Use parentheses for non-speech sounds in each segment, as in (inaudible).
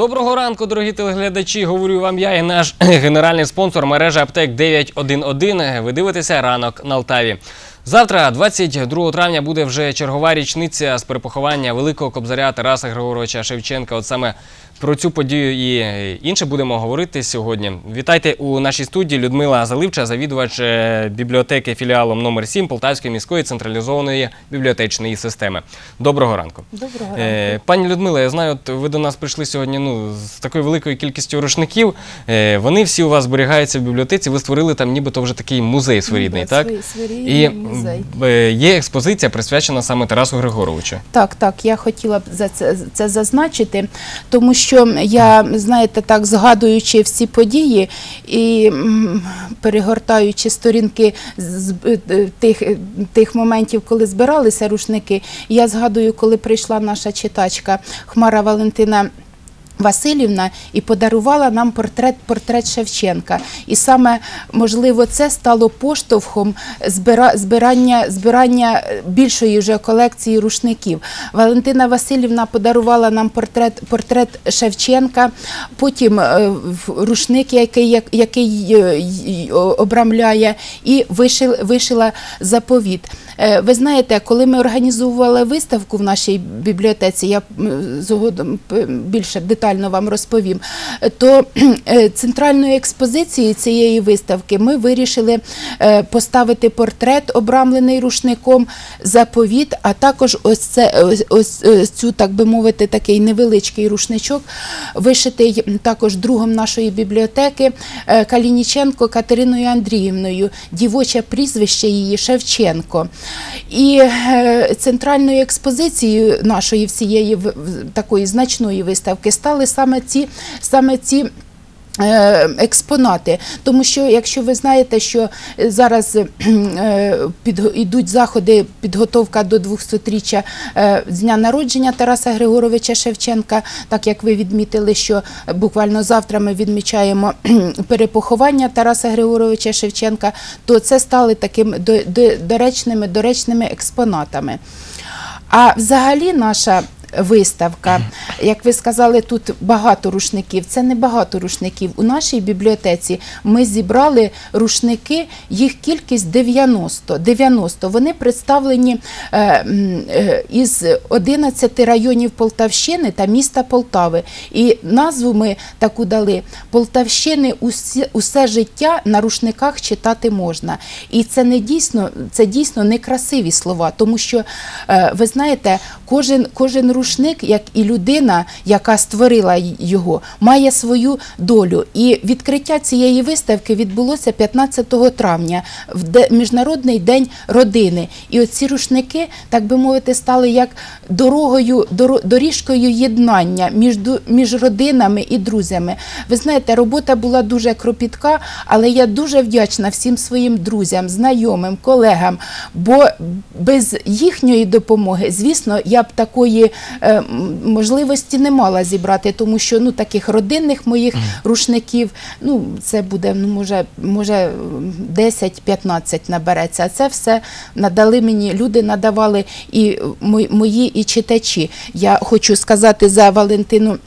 Доброго ранку, дорогі телеглядачі. Говорю вам я і наш (clears throat) генеральний спонсор мережі аптек 911. Ви дивитеся ранок на Алтаві. Завтра, 22 травня, буде вже чергова річниця з перепоховання великого кобзаря Тараса Григоровича Шевченка. От саме про цю подію і інше будемо говорити сьогодні. Вітайте у нашій студії Людмила Заливча, завідувач е, бібліотеки філіалом номер 7 Полтавської міської централізованої бібліотечної системи. Доброго ранку. Доброго Е, ранку. Пані Людмила, я знаю, от ви до нас прийшли сьогодні ну, з такою великою кількістю рушників. Е, вони всі у вас зберігаються в бібліотеці. Ви створили там нібито вже такий музей своєрідний, так? І музей. є експозиція, присвячена саме Тарасу Григоровичу. Так, так, я хотіла б це, це зазначити, тому що я, знаєте, так згадуючи всі події і перегортаючи сторінки з- з е, тих, е, тих моментів, коли збиралися рушники, я згадую, коли прийшла наша читачка Хмара Валентина. Васильівна і подарувала нам портрет портрет Шевченка. І саме можливо це стало поштовхом збира, збирання, збирання більшої вже колекції рушників. Валентина Васильівна подарувала нам портрет, портрет Шевченка, потім е, рушник, який, як- який е, обрамляє, і вишил, вишила заповіт. Е, Ви знаєте, коли ми організовували виставку в нашій бібліотеці, я згодом більше детально вам розповім, то е, центральною експозицією цієї виставки ми вирішили е, поставити портрет, обрамлений рушником, заповіт, а також ось це ось, е, цю, так би мовити, такий невеличкий рушничок, вишитий також другом нашої бібліотеки Калініченко Катериною Андріївною, дівоче прізвище її Шевченко. І центральною експозицією нашої всієї такої значної виставки стали саме ці, саме ці. е, Експонати, тому що якщо ви знаєте, що зараз е, під, ідуть заходи підготовка до 200-річчя е, дня народження Тараса Григоровича Шевченка, так як ви відмітили, що буквально завтра ми відмічаємо (clears throat) перепоховання Тараса Григоровича Шевченка, то це стали такими до- до- доречними, доречними експонатами. А взагалі наша виставка, як ви сказали, тут багато рушників. Це не багато рушників. У нашій бібліотеці ми зібрали рушники, їх кількість 90. 90. Вони представлені е, е, із 11 районів Полтавщини та міста Полтави. І назву ми таку дали Полтавщини усі, усе життя на рушниках читати можна. І це не дійсно, це дійсно некрасиві слова, тому що е, ви знаєте, кожен, кожен рушник, як і людина, яка створила його, має свою долю. І відкриття цієї виставки відбулося 15 травня, в Міжнародний день родини. І оці рушники, так би мовити, стали як дорогою, доро- доріжкою єднання між, між родинами і друзями. Ви знаєте, робота була дуже кропітка, але я дуже вдячна всім своїм друзям, знайомим, колегам, бо без їхньої допомоги, звісно, я б такої можливості не мала зібрати, тому що ну таких родинних моїх рушників, ну це буде, ну може, може 10-15 набереться. А це все надали мені люди, надавали і мої і читачі. Я хочу сказати за Валентину.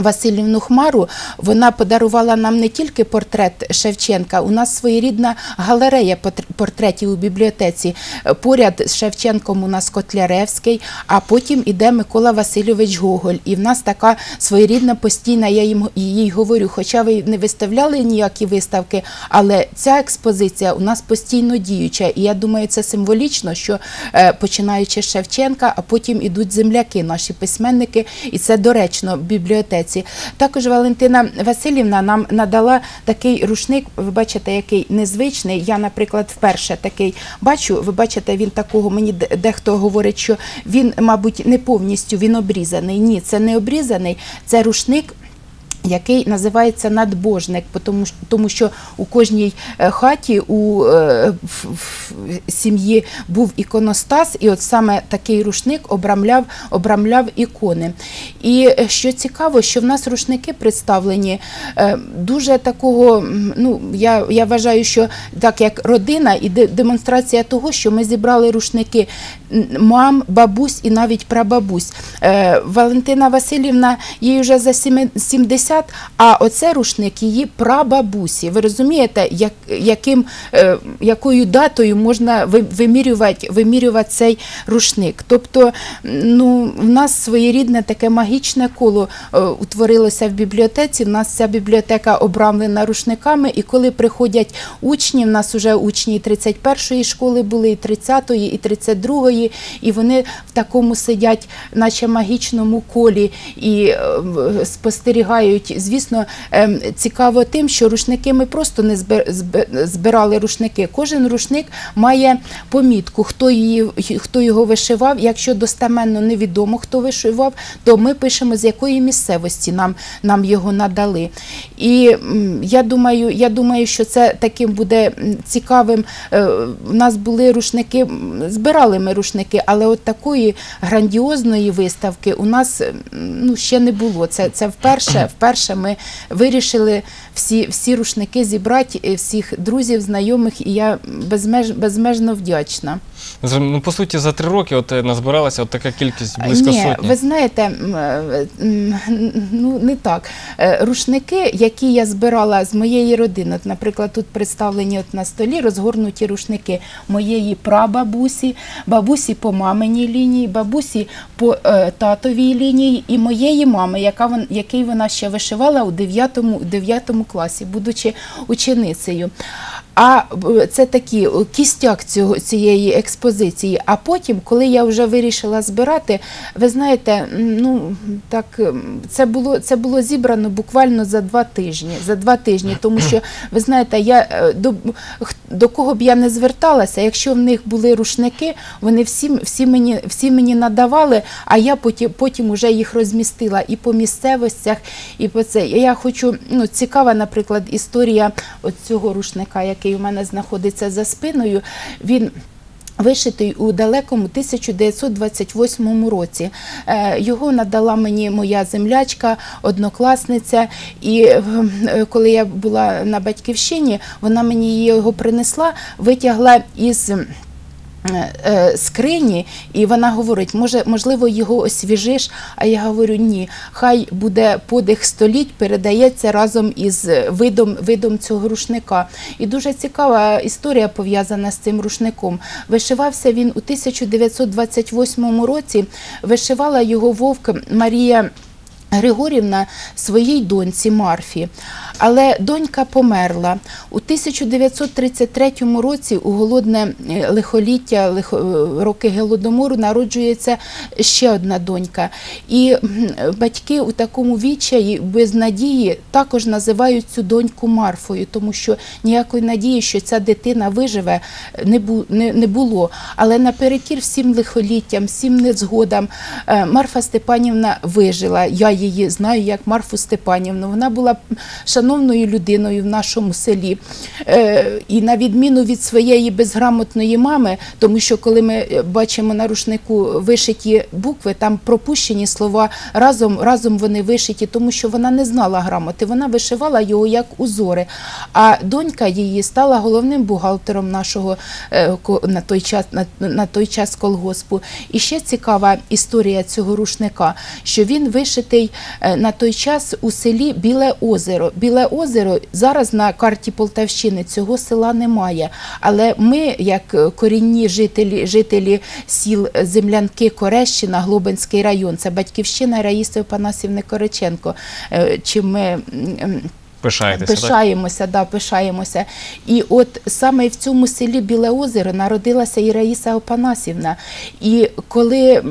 Васильівну Хмару вона подарувала нам не тільки портрет Шевченка. У нас своєрідна галерея портретів у бібліотеці. Поряд з Шевченком у нас Котляревський, а потім іде Микола Васильович Гоголь. І в нас така своєрідна постійна, я їм їй говорю, хоча ви не виставляли ніякі виставки, але ця експозиція у нас постійно діюча. І я думаю, це символічно, що е, починаючи з Шевченка, а потім ідуть земляки, наші письменники, і це доречно в бібліотеці. Також Валентина Васильівна нам надала такий рушник. Ви бачите, який незвичний. Я, наприклад, вперше такий бачу. Ви бачите, він такого. Мені дехто говорить, що він, мабуть, не повністю він обрізаний. Ні, це не обрізаний. Це рушник який називається надбожник, тому що у кожній е, хаті у е, сім'ї був іконостас, і от саме такий рушник обрамляв обрамляв ікони. І е, що цікаво, що в нас рушники представлені дуже такого. Ну я я вважаю, що так як родина і демонстрація того, що ми зібрали рушники мам, бабусь і навіть прабабусь. Валентина Васильівна їй вже за 70 50, а оце рушник її прабабусі. Ви розумієте, як, яким, е, якою датою можна вимірювати вимірювати цей рушник? Тобто ну, в нас своєрідне таке магічне коло е, утворилося в бібліотеці. В нас ця бібліотека обрамлена рушниками, і коли приходять учні, в нас вже учні 31-ї школи були, і 30-ї, і 32-ї, і вони в такому сидять, наче магічному колі і е, спостерігають спостерігають. Звісно, ем, цікаво тим, що рушники ми просто не збирали рушники. Кожен рушник має помітку, хто, її, хто його вишивав. Якщо достеменно невідомо, хто вишивав, то ми пишемо, з якої місцевості нам, нам його надали. І я думаю, я думаю, що це таким буде цікавим. Е, У нас були рушники, збирали ми рушники, але от такої грандіозної виставки у нас ну, ще не було. Це, це вперше, вперше ми вирішили всі, всі рушники зібрати, е, всіх друзів, знайомих, і я безмеж, безмежно вдячна. Ну, по суті, за три роки от е, назбиралася от така кількість близько Ні, сотні. ви знаєте, е, ну не так. Рушники, які я збирала з моєї родини, от, наприклад, тут представлені от на столі розгорнуті рушники моєї прабабусі, бабусі по маминій лінії, бабусі по е, татовій лінії і моєї мами, яка вон, який вона ще вишивала у 9, 9 класі, будучи ученицею. А е, це такі кістяк цього цієї експозиції. А потім, коли я вже вирішила збирати, ви знаєте, ну так це було це було зібрано буквально за два тижні. За два тижні, тому що ви знаєте, я е, до, до кого б я не зверталася, якщо в них були рушники, вони всі, всі мені всі мені надавали, а я потім потім уже їх розмістила і по місцевостях, і по це. Я хочу, ну цікава, наприклад, історія цього рушника, який у мене знаходиться за спиною. Він Вишитий у далекому 1928 році. Е, Його надала мені моя землячка, однокласниця. І е, коли я була на батьківщині, вона мені його принесла, витягла із. Е, е, Скрині, і вона говорить, може, можливо, його освіжиш. А я говорю, ні, хай буде подих століть, передається разом із видом, видом цього рушника. І дуже цікава історія пов'язана з цим рушником. Вишивався він у 1928 році. Вишивала його вовк Марія. Григорівна своїй доньці Марфі. Але донька померла. У 1933 році у голодне е, лихоліття, лихо- е, роки голодомору народжується ще одна донька. І батьки у такому відчаї, без надії, також називають цю доньку Марфою, тому що ніякої надії, що ця дитина виживе, не було. Але наперекір всім лихоліттям, всім незгодам е, Марфа Степанівна вижила. Я її знаю як Марфу Степанівну. Вона була шановною людиною в нашому селі. Е, І на відміну від своєї безграмотної мами, тому що коли ми бачимо на рушнику вишиті букви, там пропущені слова разом, разом вони вишиті, тому що вона не знала грамоти. Вона вишивала його як узори. А донька її стала головним бухгалтером нашого е, на той час на той час колгоспу. І ще цікава історія цього рушника, що він вишитий е, на той час у селі Біле озеро. Біле озеро зараз на карті Полтавщини цього села немає. Але ми, як е, корінні жителі, жителі сіл е, Землянки, Корещина, Глобинський район, це батьківщина Раїси Панасівни Кориченко. Чим ми Пишаєтеся, так? Пишаємося, да, пишаємося. І от саме в цьому селі Біле озеро народилася і Раїса Опанасівна. І коли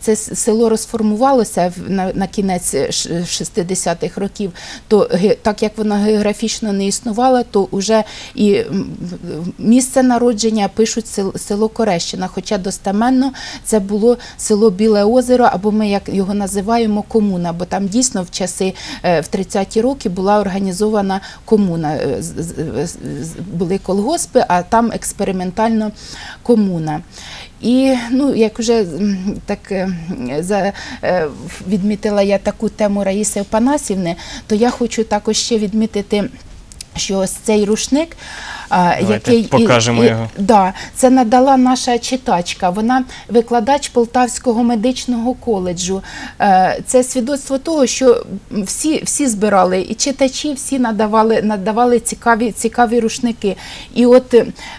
це село розформувалося на, на кінець е, 60-х років, то так як воно географічно не існувало, то вже і місце народження пишуть село Корещина. Хоча достеменно це було село Біле озеро, або ми як його називаємо комуна, бо там дійсно в часи е, в 30-ті роки була організована комуна. Е, Були колгоспи, а там експериментально комуна. І ну, як вже так е, за, е, відмітила я таку тему Раїси Опанасівни, то я хочу також ще відмітити. Що ось цей рушник, Давайте який покажемо і- його. Да, це надала наша читачка. Вона викладач Полтавського медичного коледжу. Е, Це свідоцтво того, що всі, всі збирали, і читачі всі надавали, надавали цікаві, цікаві рушники. І от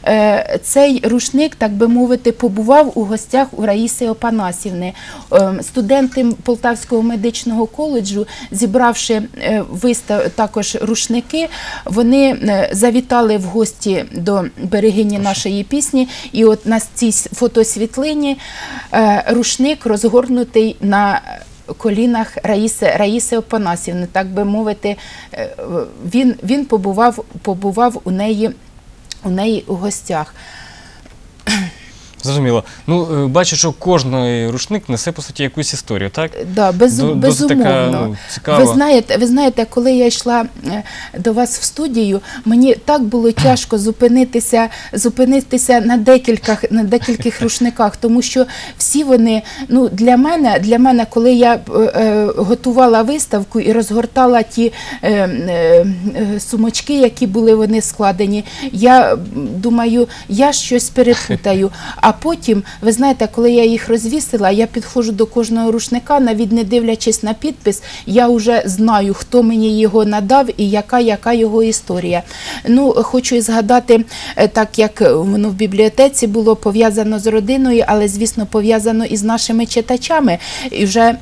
е, цей рушник, так би мовити, побував у гостях у Раїси Опанасівни. Е, Студенти Полтавського медичного коледжу, зібравши е, вистав також рушники, вони е, завітали в гості до берегині нашої пісні. І от на цій фотосвітлині е, рушник розгорнутий на колінах Раїси, Раїси Опанасівни, так би мовити, е, він, він побував, побував у неї, у неї у гостях. Зрозуміло. Ну, е, бачу, що кожний рушник несе по суті якусь історію, так? Да, без, До- безумовно. така, ну, цікава. ви знаєте, ви знаєте, коли я йшла е, до вас в студію, мені так було тяжко зупинитися, зупинитися на декількох, на декількох рушниках, тому що всі вони, ну для мене, для мене, коли я е, е, готувала виставку і розгортала ті е, е, е, сумочки, які були вони складені, я думаю, я щось перепутаю. А потім, ви знаєте, коли я їх розвісила, я підходжу до кожного рушника, навіть не дивлячись на підпис, я вже знаю, хто мені його надав і яка, яка його історія. Ну, хочу і згадати, е, так як воно в бібліотеці було пов'язано з родиною, але, звісно, пов'язано і з нашими читачами. І вже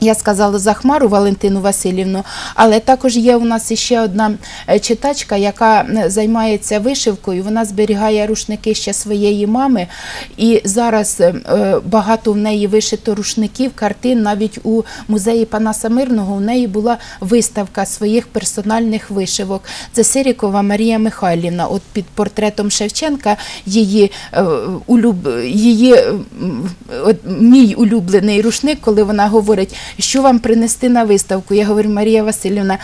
я сказала за Хмару Валентину Васильівну, але також є у нас іще одна е, читачка, яка займається вишивкою. Вона зберігає рушники ще своєї мами, і зараз е, е, багато в неї вишито рушників, картин. Навіть у музеї Панаса Мирного у неї була виставка своїх персональних вишивок. Це Сирікова Марія Михайлівна. От під портретом Шевченка її улюб... її от, мій улюблений рушник, коли вона говорить, що вам принести на виставку. Я говорю, Марія Васильівна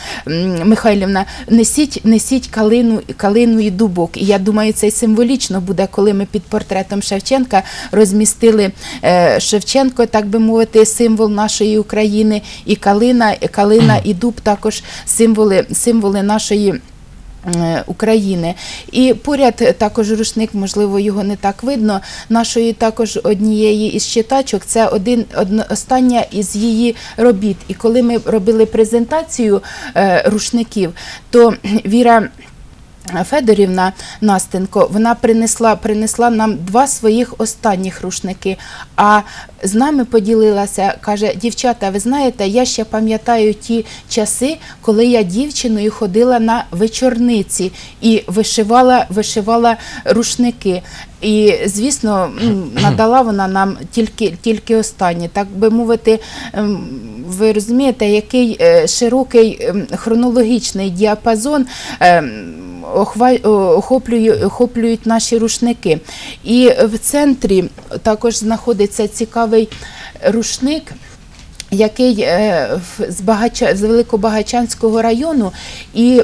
Михайлівна, несіть, несіть калину, калину і дубок. І я думаю, це символічно буде, коли ми під портретом Шевченка розмістили е, Шевченко, так би мовити, символ нашої України, і калина, калина і дуб також символи, символи нашої. Е, України. І поряд також рушник, можливо, його не так видно. Нашої також однієї із читачок, це один остання із її робіт. І коли ми робили презентацію е, рушників, то Віра. Федорівна Настенко, вона принесла, принесла нам два своїх останніх рушники. А з нами поділилася, каже, дівчата, ви знаєте, я ще пам'ятаю ті часи, коли я дівчиною ходила на вечорниці і вишивала, вишивала рушники. І, звісно, (clears throat) надала вона нам тільки, тільки останні. Так би мовити, ем, ви розумієте, який е, широкий ем, хронологічний діапазон. Ем, охва- о- охоплює, охоплюють наші рушники. І в центрі також знаходиться цікавий рушник. Який е, з, Багача, з Великобагачанського району, і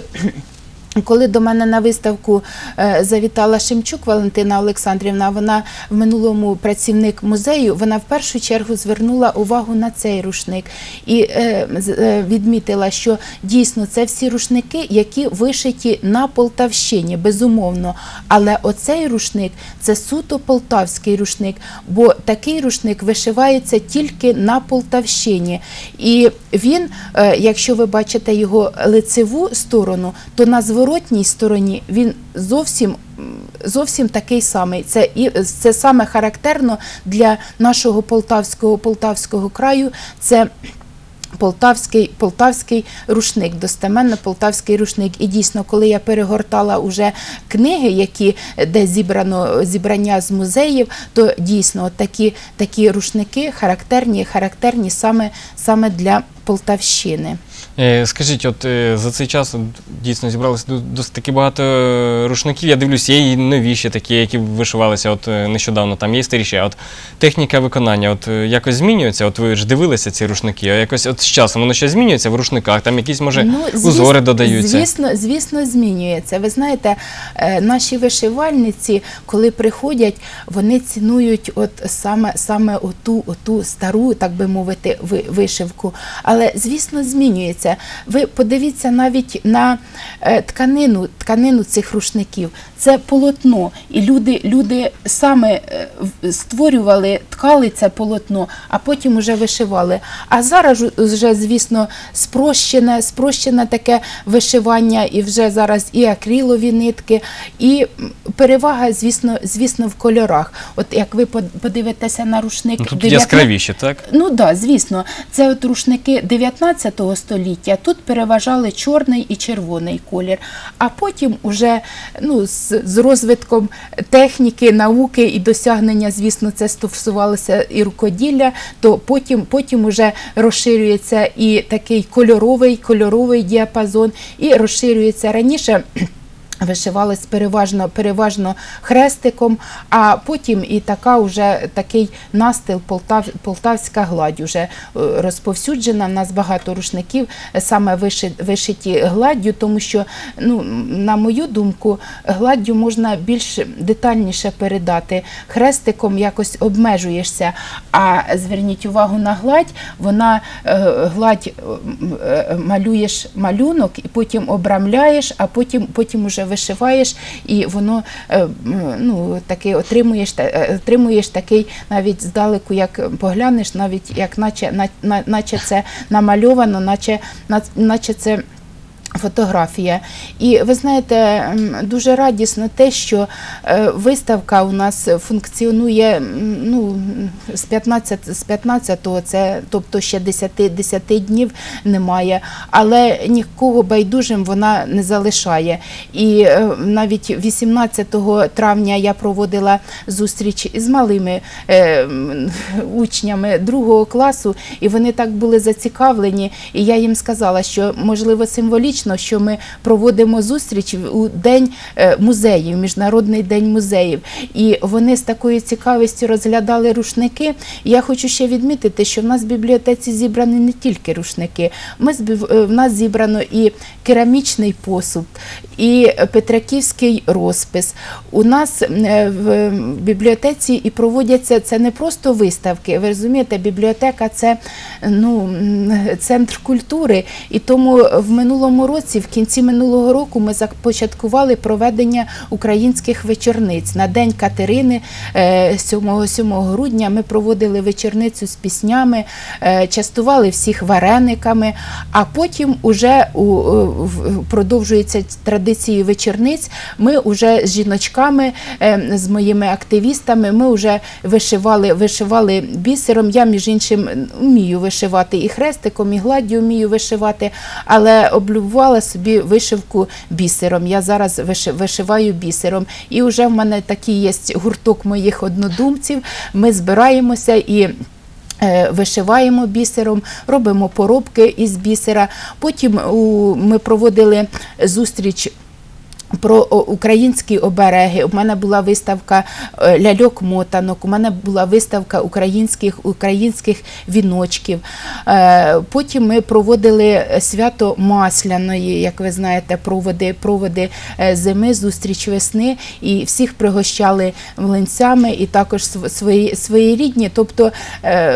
коли до мене на виставку е, завітала Шемчук Валентина Олександрівна, вона в минулому працівник музею, вона в першу чергу звернула увагу на цей рушник і е, е, відмітила, що дійсно це всі рушники, які вишиті на Полтавщині, безумовно. Але оцей рушник це суто полтавський рушник, бо такий рушник вишивається тільки на Полтавщині. І він, якщо ви бачите його лицеву сторону, то на зворотній стороні він зовсім. Зовсім такий самий. Це і це саме характерно для нашого полтавського полтавського краю. Це Полтавський, полтавський рушник, достеменно полтавський рушник. І дійсно, коли я перегортала уже книги, які де зібрано зібрання з музеїв, то дійсно такі, такі рушники характерні, характерні саме, саме для Полтавщини. Е, Скажіть, от е, за цей час дійсно зібралося до- досить таки багато е, рушників. Я дивлюсь, є і новіші такі, які вишивалися от нещодавно, там є старіші. А от техніка виконання от якось змінюється. От ви ж дивилися ці рушники, а якось от з часом воно ще змінюється в рушниках, там якісь може Ну, узори додаються. Звісно, звісно, змінюється. Ви знаєте, наші вишивальниці, коли приходять, вони цінують от саме, саме оту, оту стару, так би мовити, вишивку. Але, звісно, змінюється. Ви подивіться навіть на е, тканину, тканину цих рушників. Це полотно. І люди, люди саме е, створювали, ткали це полотно, а потім уже вишивали. А зараз вже, звісно, спрощене, спрощене таке вишивання, і вже зараз і акрилові нитки, і перевага, звісно, звісно, в кольорах. От як ви подивитеся на рушник Ну, тут 19 яскравіші, так? Ну так, да, звісно, це от рушники 19 століття. Тут переважали чорний і червоний колір. А потім, уже ну, з, з розвитком техніки, науки і досягнення, звісно, це стосувалося і рукоділля, то потім, потім уже розширюється і такий кольоровий, кольоровий діапазон, і розширюється раніше. Вишивалась переважно, переважно хрестиком, а потім і така вже такий настил Полтав, полтавська гладь уже е, розповсюджена. У нас багато рушників е, саме виши, вишиті гладдю, тому що, ну, на мою думку, гладдю можна більш детальніше передати. Хрестиком якось обмежуєшся. А зверніть увагу на гладь, вона е, гладь малюєш малюнок і потім обрамляєш, а потім, потім уже вишиваєш, і воно е, ну, таки отримуєш, е, отримуєш такий навіть здалеку, як поглянеш, навіть як наче, на- на- наче це намальовано, наче, наче це. Фотографія. І ви знаєте, дуже радісно те, що е, виставка у нас функціонує ну, з 15, з 15-го, це, тобто ще 10, 10 днів немає, але нікого байдужим вона не залишає. І е, навіть 18 травня я проводила зустріч з малими е, учнями другого класу, і вони так були зацікавлені. І я їм сказала, що можливо символічно, що ми проводимо зустріч у день е, музеїв, міжнародний день музеїв. І вони з такою цікавістю розглядали рушники. Я хочу ще відмітити, що в нас в бібліотеці зібрані не тільки рушники. Ми е, в нас зібрано і керамічний посуд, і петраківський розпис. У нас е, в бібліотеці і проводяться це не просто виставки. Ви розумієте, бібліотека це ну, центр культури. І тому в минулому році, в кінці минулого року, ми започаткували проведення українських вечорниць. На День Катерини е, 7, 7 грудня ми проводили вечорницю з піснями, е, частували всіх варениками, а потім уже в- продовжується традиції вечорниць. Ми вже з жіночками, е, з моїми активістами, ми вже вишивали, вишивали бісером. Я, між іншим, вмію вишивати і хрестиком, і гладдю вмію вишивати, але облюбувала собі вишивку бісером. Я зараз вишиваю бісером. І вже в мене такий є гурток моїх однодумців. Ми збираємося і. е, Вишиваємо бісером, робимо поробки із бісера. Потім ми проводили зустріч про українські обереги. У мене була виставка е, ляльок-мотанок, у мене була виставка українських, українських віночків. Е, Потім ми проводили свято Масляної, як ви знаєте, проводи, проводи е, зими, зустріч весни, і всіх пригощали млинцями, і також свої, свої рідні. Тобто,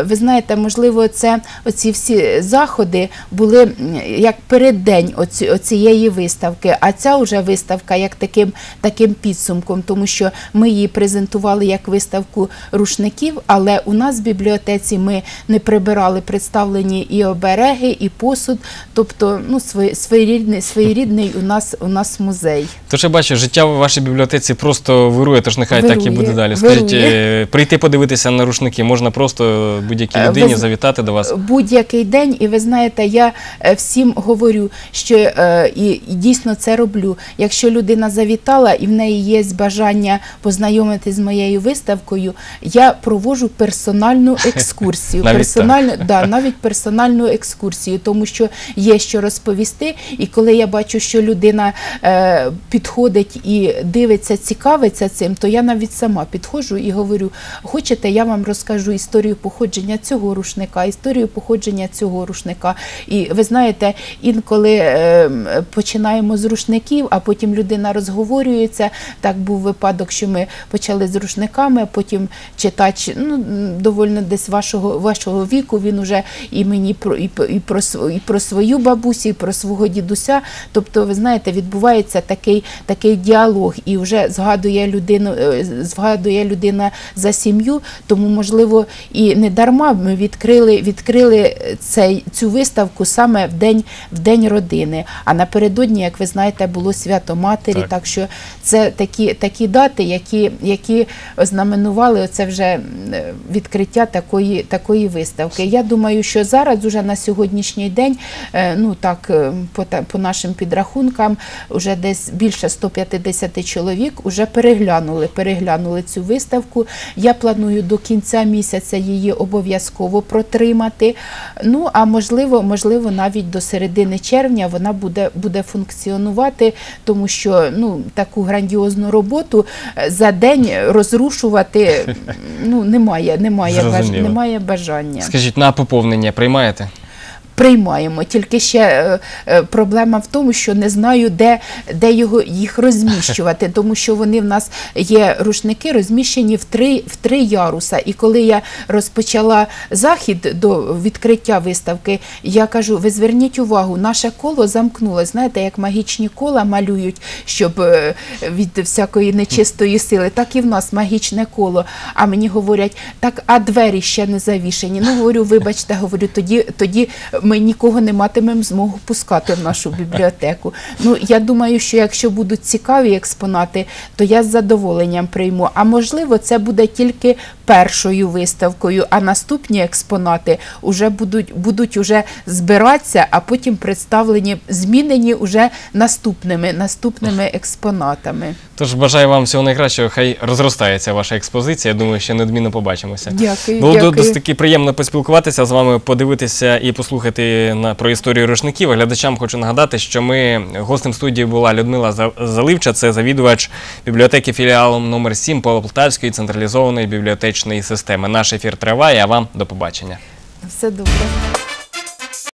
ви знаєте, можливо, це оці всі заходи були як переддень оці, оцієї виставки. А ця вже виставка виставка як таким, таким підсумком, тому що ми її презентували як виставку рушників, але у нас в бібліотеці ми не прибирали представлені і обереги, і посуд, тобто ну, своєрідний, своєрідний у нас, у нас музей. Тож я бачу, життя в вашій бібліотеці просто вирує, тож нехай так і буде далі. Скажіть, е, прийти подивитися на рушники можна просто будь-якій Е, людині ви завітати до вас. будь-який день, і ви знаєте, я е, всім говорю, що е, і, і дійсно це роблю. Якщо людина завітала і в неї є бажання познайомитися з моєю виставкою, я проводжу персональну (laughs) екскурсію. Навіть персональну, да, навіть персональну екскурсію, тому що є що розповісти. І коли я бачу, що людина е, підходить і дивиться, цікавиться цим, то я навіть сама підходжу і говорю: хочете, я вам розкажу історію походження цього рушника, історію походження цього рушника. І ви знаєте, інколи е, починаємо з рушників, а потім людина розговорюється. Так був випадок, що ми почали з рушниками, а потім читач, ну доволі десь вашого вашого віку. Він уже і мені про і, і про і про свою бабусю, і про свого дідуся. Тобто, ви знаєте, відбувається такий такий діалог, і вже згадує людину, е, згадує людина за сім'ю. Тому, можливо, і не дарма ми відкрили, відкрили цей цю виставку саме в день в день родини. А напередодні, як ви знаєте, було свято матері. Так. Так, що це такі, такі дати, які, які ознаменували оце вже відкриття такої, такої виставки. Я думаю, що зараз уже на сьогоднішній день, е, ну так е, по, по нашим підрахункам, вже десь більше 150 чоловік вже переглянули, переглянули цю виставку. Я планую до кінця місяця її обов'язково протримати. Ну а можливо, можливо, навіть до середини червня вона буде, буде функціонувати, тому що ну таку грандіозну роботу е, за день розрушувати (laughs) ну немає, немає, баж, немає бажання. Скажіть, на поповнення приймаєте? Приймаємо. Тільки ще е, е, проблема в тому, що не знаю, де, де його їх розміщувати, (laughs) тому що вони в нас є рушники розміщені в три, в три яруса. І коли я розпочала захід до відкриття виставки, я кажу: ви зверніть увагу, наше коло замкнулося. Знаєте, як магічні кола малюють, щоб е, від всякої нечистої сили, так і в нас магічне коло. А мені говорять, так, а двері ще не завішені. Ну, говорю, вибачте, говорю, тоді, тоді ми нікого не матимемо змогу пускати в нашу бібліотеку. Ну, я думаю, що якщо будуть цікаві експонати, то я з задоволенням прийму. А можливо, це буде тільки першою виставкою, а наступні експонати вже будуть, будуть уже збиратися, а потім представлені, змінені уже наступними, наступними експонатами. Тож бажаю вам всього найкращого. Хай розростається ваша експозиція. Я думаю, ще неодмінно побачимося. Дякую, Було дякую. досить таки приємно поспілкуватися з вами, подивитися і послухати на про історію рушників. Глядачам хочу нагадати, що ми гостем студії була Людмила Заливча, це завідувач бібліотеки філіалом номер 7 Полтавської централізованої бібліотечної системи. Наш ефір триває. А вам до побачення. Все добре.